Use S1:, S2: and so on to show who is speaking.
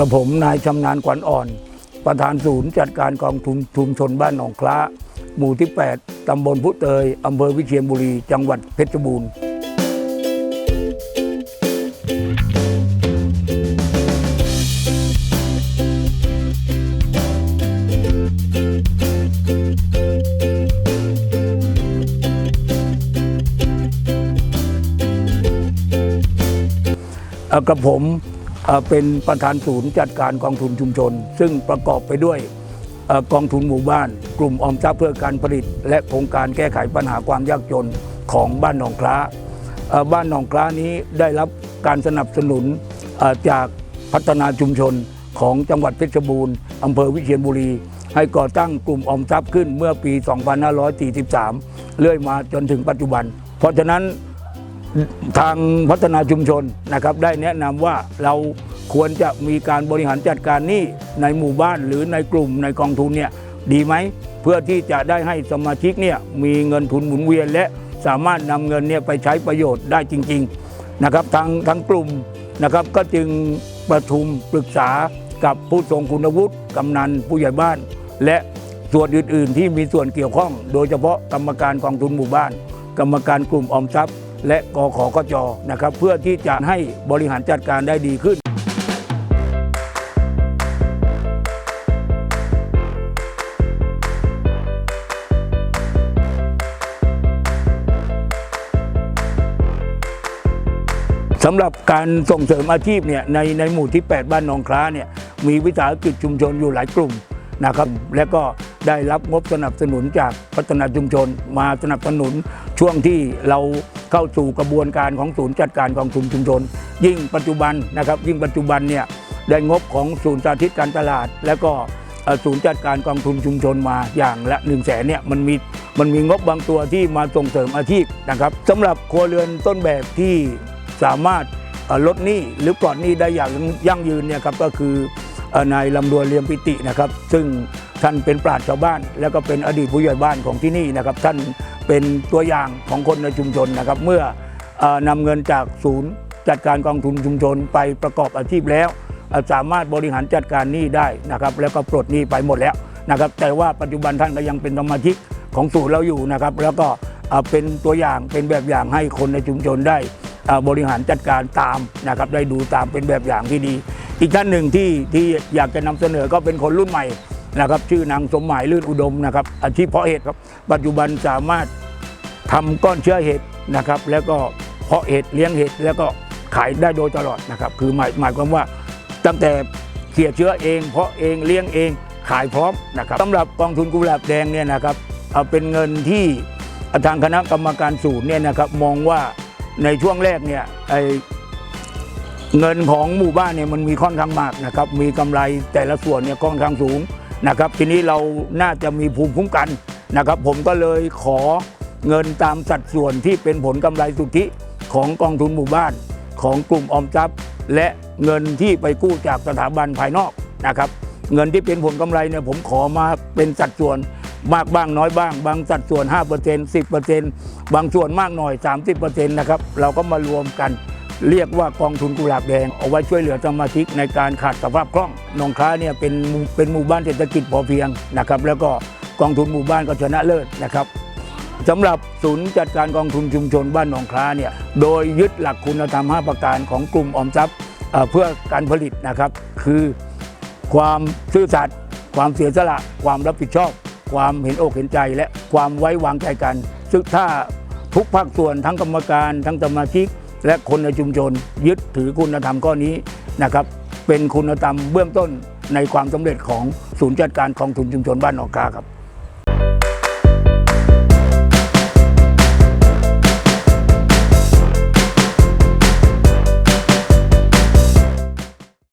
S1: กระผมนายชำนาญขวัญอ่อน ประธานศูนย์จัดการกองทุนชุมชนบ้านหนองคล้า หมู่ที่ 8 ตำบลพุเตย อำเภอวิเชียรบุรี จังหวัดเพชรบูรณ์เอ่อกับผม เป็นประธานศูนย์จัดการกองทุนชุมชน ซึ่งประกอบไปด้วยกองทุนหมู่บ้าน กลุ่มออมทรัพย์เพื่อการผลิต และโครงการแก้ไขปัญหาความยากจนของบ้านหนองคล้าบ้านหนองคล้านี้ได้รับการสนับสนุนจากพัฒนาชุมชนของจังหวัดเพชรบูรณ์อำเภอวิเชียรบุรี ให้ก่อตั้งกลุ่มออมทรัพย์ขึ้นเมื่อปี 2543 เรื่อยมาจนถึงปัจจุบัน เพราะฉะนั้น ทางพัฒนาชุมชนนะครับ ได้แนะนำว่าเราควรจะมีการบริหารจัดการหนี้ในหมู่บ้านหรือในกลุ่มในกองทุนเนี่ยดีไหมเพื่อที่จะได้ให้สมาชิกเนี่ยมีเงินทุนหมุนเวียน และสามารถนำเงินเนี่ยไปใช้ประโยชน์ได้จริง ๆนะครับทางทั้งกลุ่มนะครับก็จึงประชุมปรึกษากับผู้ทรงคุณวุฒิกำนันผู้ใหญ่บ้าน และส่วนอื่น ๆ ที่มีส่วนเกี่ยวข้อง โดยเฉพาะกรรมการกองทุนหมู่บ้าน กรรมการกลุ่มออมทรัพย์ และกขกจนะครับเพื่อที่จะให้บริหารจัดการได้ดีขึ้นสำหรับการส่งเสริมอาชีพเนี่ยในในหมู่ที่ 8 บ้านหนองคล้าเนี่ยมีวิสาหกิจชุมชนอยู่หลายกลุ่มนะครับและก็ได้รับงบสนับสนุนจากพัฒนาชุมชนมาสนับสนุนช่วงที่เรา เข้าสู่กระบวนการของศูนย์จัดการกองทุนชุมชน ยิ่งปัจจุบันนะครับ ยิ่งปัจจุบันเนี่ยได้งบของศูนย์สาธิตการตลาด และก็ศูนย์จัดการกองทุนชุมชนมาอย่างละ1นึ่งแสนเนี่ยมันมีมันมีงบบางตัวที่มาส่งเสริมอาชีพนะครับสำหรับครัวเรือนต้นแบบที่สามารถลดหนี้หรือปลอดหนี้ได้อย่างยั่งยืนเนี่ยครับก็คือเอ่อนายลำดวนเลียมปิตินะครับ ซึ่งท่านเป็นปราชญ์ชาวบ้าน แล้วก็เป็นอดีตผู้ใหญ่บ้านของที่นี่นะครับ ท่าน เป็นตัวอย่างของคนในชุมชนนะครับ เมื่ออนำเงินจากศูนย์จัดการกองทุนชุมชนไปประกอบอาชีพแล้ว สามารถบริหารจัดการหนี้ได้นะครับ แล้วก็ปลดหนี้ไปหมดแล้วนะครับ แต่ว่าปัจจุบันท่านก็ยังเป็นสมาชิกของศูนย์เราอยู่นะครับ แล้วก็เป็นตัวอย่างเป็นแบบอย่างให้คนในชุมชนได้บริหารจัดการตามนะครับ ได้ดูตามเป็นแบบอย่างที่ดี อีกท่านหนึ่งที่ที่อยากจะนำเสนอก็เป็นคนรุ่นใหม่ นะครับชื่อนางสมหมายลื่นอุดมนะครับอาชีพเพาะเห็ดครับปัจจุบันสามารถทำก้อนเชื้อเห็ดนะครับ แล้วก็เพาะเห็ดเลี้ยงเห็ดแล้วก็ขายได้โดยตลอดนะครับ คือหมายหมายความว่าตั้งแต่เขี่ยเชื้อเอง เพาะเองเลี้ยงเองขายพร้อมนะครับสำหรับกองทุนกุหลาบแดงเนี่ยนะครับเอาเป็นเงินที่ทางคณะกรรมการศูนย์เนี่ยนะครับมองว่าในช่วงแรกเนี่ยไอเงินของหมู่บ้านเนี่ยมันมีค่อนข้างมากนะครับ มีกำไรแต่ละส่วนเนี่ยค่อนข้างสูง นะครับ ทีนี้เราน่าจะมีภูมิคุ้มกันนะครับ ผมก็เลยขอเงินตามสัดส่วนที่เป็นผลกำไรสุทธิของกองทุนหมู่บ้าน ของกลุ่มออมทรัพย์ และเงินที่ไปกู้จากสถาบันภายนอกนะครับ เงินที่เป็นผลกำไรเนี่ยผมขอมาเป็นสัดส่วนมากบ้างน้อยบ้าง บางสัดส่วน 5% 10%บางส่วนมากหน่อย 30%นะครับเราก็มารวมกัน เรียกว่ากองทุนกุหลาบแดงเอาไว้ช่วยเหลือสมาชิกในการขาดสภาพคล่องหนองค้าเนี่ยเป็นเป็นหมู่บ้านเศรษฐกิจพอเพียงนะครับแล้วก็กองทุนหมู่บ้านก็ชนะเลิศนะครับสำหรับศูนย์จัดการกองทุนชุมชนบ้านหนองคล้าเนี่ยโดยยึดหลักคุณธรรม 5 ประการของกลุ่มออมทรัพย์เอ่อเพื่อการผลิตนะครับ คือความซื่อสัตย์ความเสียสละ ความรับผิดชอบ ความเห็นอกเห็นใจและความไว้วางใจกัน ซึ่งถ้าทุกภาคส่วนทั้งกรรมการทั้งสมาชิก และคนในชุมชนยึดถือคุณธรรมข้อนี้นะครับ เป็นคุณธรรมเบื้องต้นในความสำเร็จของศูนย์จัดการกองทุนชุมชนบ้านหนองคาครับ